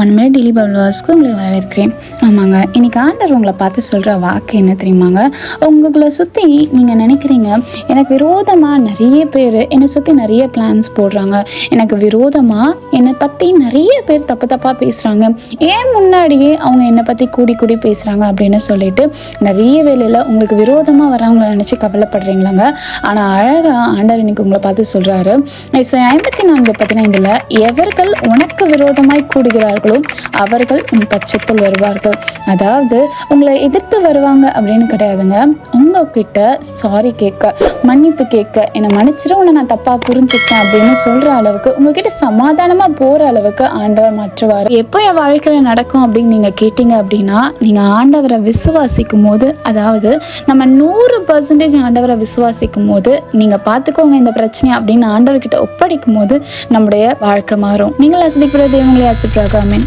ஒன்மே daily bubble உங்களை வரவேற்கிறேன். ஆமாங்க இன்னைக்கு ஆண்டர் உங்களை பார்த்து சொல்கிற வாக்கு என்ன தெரியுமாங்க? உங்களை சுற்றி நீங்கள் நினைக்கிறீங்க எனக்கு விரோதமாக நிறைய பேர் என்னை சுற்றி நிறைய பிளான்ஸ் போடுறாங்க. எனக்கு விரோதமாக என்னை பற்றி நிறைய பேர் தப்பு தப்பாக பேசுகிறாங்க ஏன் முன்னாடியே அவங்க என்னை பற்றி கூடி கூடி பேசுகிறாங்க அப்படின்னு சொல்லிட்டு நிறைய வேலையில் உங்களுக்கு விரோதமாக வரவங்களை நினச்சி கவலைப்படுறீங்களாங்க. ஆனால் அழகாக ஆண்டர் இன்னைக்கு உங்களை பார்த்து சொல்கிறாரு ஐம்பத்தி நான்கு பதினைந்தில் எவர்கள் உனக்கு விரோதமாய் 嗯。அவர்கள் உன் பட்சத்தில் வருவார்கள். அதாவது உங்களை எதிர்த்து வருவாங்க அப்படின்னு கிடையாதுங்க. உங்ககிட்ட சாரி கேட்க மன்னிப்பு கேட்க என்னை மன்னிச்சிடும் உன்னை நான் தப்பாக புரிஞ்சுக்கிட்டேன் அப்படின்னு சொல்கிற அளவுக்கு உங்ககிட்ட சமாதானமாக போகிற அளவுக்கு ஆண்டவர் மாற்றுவார். எப்போ என் வாழ்க்கையில் நடக்கும் அப்படின்னு நீங்கள் கேட்டீங்க அப்படின்னா நீங்கள் ஆண்டவரை விசுவாசிக்கும் போது அதாவது நம்ம நூறு பர்சன்டேஜ் ஆண்டவரை விசுவாசிக்கும் போது நீங்கள் பார்த்துக்கோங்க இந்த பிரச்சனை அப்படின்னு ஆண்டவர்கிட்ட ஒப்படைக்கும் போது நம்முடைய வாழ்க்கை மாறும். நீங்கள் அசதிக்கிற தேவங்களை அசிப்ராகாமேன்